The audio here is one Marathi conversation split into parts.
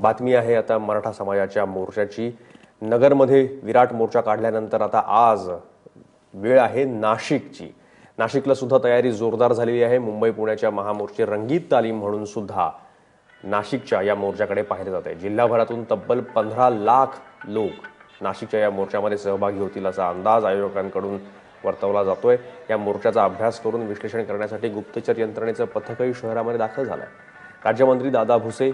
बातमी आहे आता मराठा समाजाच्या मोर्चाची. नगरमध्ये विराट मोर्चा काढल्यानंतर आता आज वेळ आहे नाशिकची. नाशिकला सुद्धा तयारी जोरदार झालेली आहे. मुंबई पुण्याच्या महामोर्चे रंगीत तालीम म्हणून सुद्धा नाशिकच्या या मोर्चाकडे पाहिले जात. आहे जिल्हाभरातून तब्बल पंधरा लाख लोक नाशिकच्या या मोर्चामध्ये सहभागी होतील असा अंदाज आयोजकांकडून वर्तवला जातोय. या मोर्चाचा अभ्यास करून विश्लेषण करण्यासाठी गुप्तचर यंत्रणेचं पथकही शहरामध्ये दाखल झालं आहे राज्यमंत्री दादा भुसे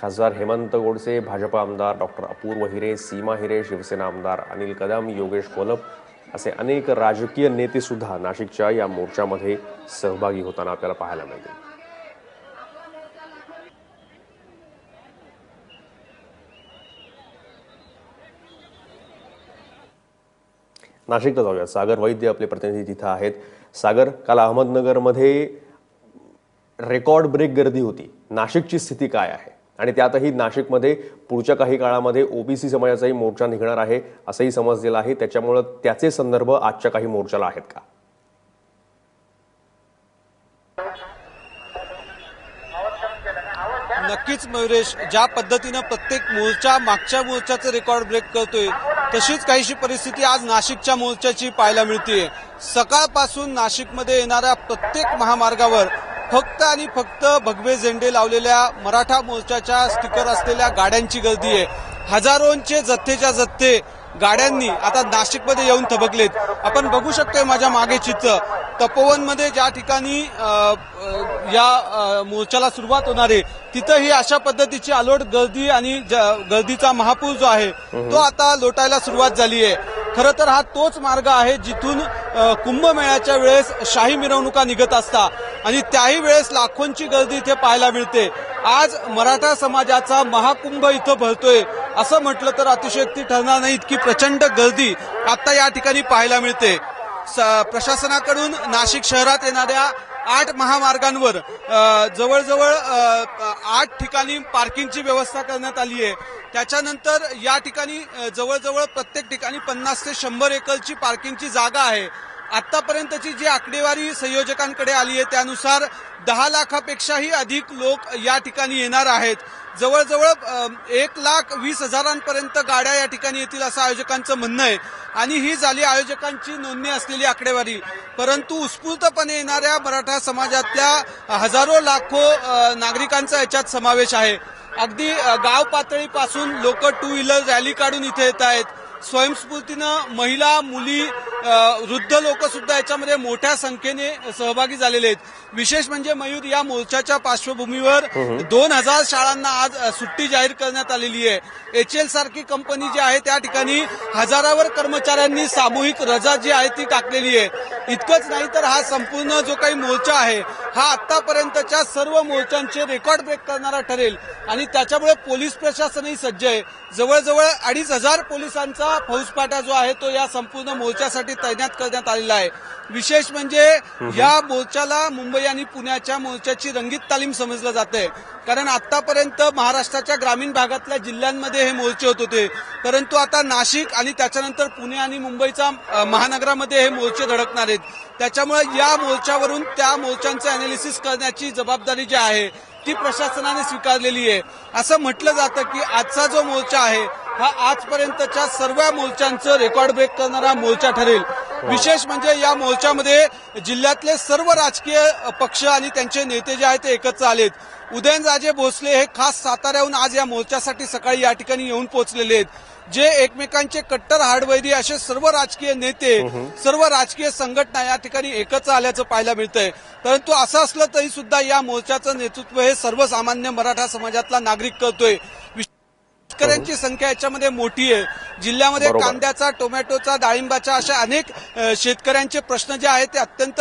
खासदार हेमंत गोडसे भाजप आमदार डॉक्टर अपूर्व हिरे सीमा हिरे शिवसेना आमदार अनिल कदम योगेश कोलप असे अनेक राजकीय नेते सुद्धा नाशिकच्या या मोर्चामध्ये सहभागी होताना आपल्याला पाहायला मिळतील नाशिकला जाऊया सागर वैद्य आपले प्रतिनिधी तिथं आहेत. सागर काल अहमदनगरमध्ये रेकॉर्ड ब्रेक गर्दी होती. नाशिकची स्थिती काय आहे? आणि त्यातही नाशिकमध्ये पुढच्या काही काळामध्ये ओबीसी समाजाचाही मोर्चा निघणार आहे असंही समजलेलं आहे. त्याच्यामुळं त्याचे संदर्भ आजच्या काही मोर्चाला आहेत का? नक्कीच मयुरेश ज्या पद्धतीनं प्रत्येक मोर्चा मागच्या मोर्चाचं रेकॉर्ड ब्रेक करतोय तशीच काहीशी परिस्थिती आज नाशिकच्या मोर्चाची पाहायला मिळते सकाळपासून नाशिकमध्ये येणाऱ्या प्रत्येक महामार्गावर फक्त आणि फक्त भगवे झेंडे लावलेल्या मराठा मोर्चाच्या स्टिकर असलेल्या गाड्यांची गर्दी आहे. हजारोंचे जथ्थेच्या जथ्थे गाड्यांनी आता नाशिकमध्ये येऊन थबकलेत. आपण बघू शकतोय माझ्या मागे चित्र. तपोवनमध्ये ज्या ठिकाणी या मोर्चाला सुरुवात होणार आहे तिथं ही अशा पद्धतीची अलोट गर्दी आणि गर्दीचा महापूर जो आहे तो आता लोटायला सुरुवात झाली आहे. खरं तर हा तोच मार्ग आहे जिथून कुंभमेळ्याच्या वेळेस शाही मिरवणुका निघत असता. आणि त्याही वेळेस लाखोंची गर्दी इथे पाहायला मिळते. आज मराठा समाजाचा महाकुंभ इथं भरतोय. असं म्हटलं तर अतिशयोक्ती ठरणार नाही इतकी प्रचंड गर्दी आता या ठिकाणी पाहायला मिळते. स- प्रशासनाकडून नाशिक शहरात येणाऱ्या आठ महामार्गांवर जवळजवळ आठ ठिकाणी पार्किंगची व्यवस्था करण्यात आली आहे. त्याच्यानंतर या ठिकाणी जवळजवळ प्रत्येक ठिकाणी पन्नास ते शंभर एकरची पार्किंगची जागा आहे. आतापर्यंतची जी आकडेवारी संयोजकांकडे आली आहे त्यानुसार दहा लाखापेक्षाही अधिक लोक या ठिकाणी येणार आहेत. जवळजवळ एक लाख वीस हजारांपर्यंत गाड्या या ठिकाणी येतील असं आयोजकांचं म्हणणं आहे. आणि ही झाली आयोजकांची नोंदणी असलेली आकडेवारी. परंतु उत्स्फूर्तपणे येणाऱ्या मराठा समाजातल्या हजारो लाखो नागरिकांचा याच्यात समावेश आहे. अगदी गाव पातळीपासून लोक टू व्हीलर रॅली काढून इथे येत आहेत. स्वयंस्फूर्तीनं महिला मुली वृद्ध लोक सुद्धा याच्यामध्ये मोठ्या संख्येने सहभागी झालेले आहेत. विशेष म्हणजे मयूर या मोर्चाच्या पार्श्वभूमीवर दोन हजार शाळांना आज सुट्टी जाहीर करण्यात आलेली आहे. एच एल सारखी कंपनी जी आहे त्या ठिकाणी हजारावर कर्मचाऱ्यांनी सामूहिक रजा जी आहे ती टाकलेली आहे. इतकंच नाही तर हा संपूर्ण जो काही मोर्चा आहे हा आतापर्यंतच्या सर्व मोर्चांचे रेकॉर्ड ब्रेक करणारा ठरेल. आणि त्याच्यामुळे पोलीस प्रशासनही सज्ज आहे. जवळजवळ अडीच हजार पोलिसांचा फौजपाटा जो आहे तो या संपूर्ण मोर्चासाठी तैनात करण्यात आलेला आहे. विशेष म्हणजे या मोर्चाला मुंबई आणि पुण्याच्या मोर्चाची रंगीत तालीम समजलं जाते कारण आतापर्यंत महाराष्ट्राच्या ग्रामीण भागातल्या जिल्ह्यांमध्ये हे मोर्चे होत होते. परंतु आता नाशिक आणि त्याच्यानंतर पुणे आणि मुंबईचा महानगरामध्ये हे मोर्चे धडकणार आहेत. त्याच्यामुळे या मोर्चावरून त्या मोर्चांचं अनालिसिस करण्याची जबाबदारी जी आहे ती प्रशासनाने स्वीकारलेली आहे. असं म्हटलं जातं की आजचा जो मोर्चा आहे हा आजपर्यंतच्या सर्व मोर्चांचं रेकॉर्ड ब्रेक करणारा मोर्चा ठरेल. विशेष म्हणजे या मोर्चामध्ये जिल्ह्यातले सर्व राजकीय पक्ष आणि त्यांचे नेते जे आहेत ते एकत्र आलेत. उदयनराजे भोसले हे खास साताऱ्याहून आज या मोर्चासाठी सकाळी या ठिकाणी येऊन पोहोचलेले आहेत. जे एकमेकांचे कट्टर हार्डवैरी असे सर्व राजकीय नेते सर्व राजकीय संघटना या ठिकाणी एकत्र आल्याचं पाहायला मिळतंय. परंतु असं असलं तरी सुद्धा या मोर्चाचं नेतृत्व हे सर्वसामान्य मराठा समाजातला नागरिक करतोय. शेतकऱ्यांची संख्या याच्यामध्ये मोठी आहे. जिल्ह्यामध्ये. कांद्याचा टोमॅटोचा डाळिंबाचा अशा अनेक शेतकऱ्यांचे प्रश्न जे आहेत ते अत्यंत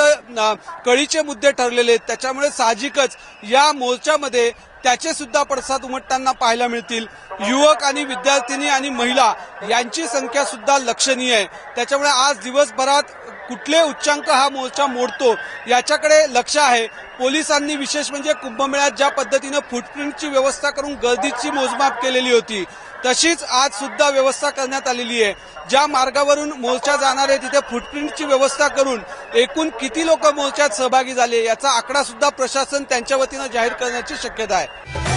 कळीचे मुद्दे ठरलेले आहेत. त्याच्यामुळे साहजिकच या मोर्चामध्ये त्याचे सुद्धा पडसाद उमटताना पाहायला मिळतील. युवक आणि विद्यार्थिनी आणि महिला यांची संख्या सुद्धा लक्षणीय आहे. त्याच्यामुळे आज दिवसभरात कुठले उच्चांक हा मोर्चा मोडतो याच्याकडे लक्ष आहे. पोलिसांनी विशेष म्हणजे कुंभमेळ्यात ज्या पद्धतीनं फुटप्रिंटची व्यवस्था करून गर्दीची मोजमाप केलेली होती तशीच आज सुद्धा व्यवस्था करण्यात आलेली आहे. ज्या मार्गावरून मोर्चा जाणार आहे तिथे फुटप्रिंटची व्यवस्था करून एकूण किती लोक मोर्चात सहभागी झाले याचा आकडा सुद्धा प्रशासन त्यांच्या वतीनं जाहीर करण्याची शक्यता आहे.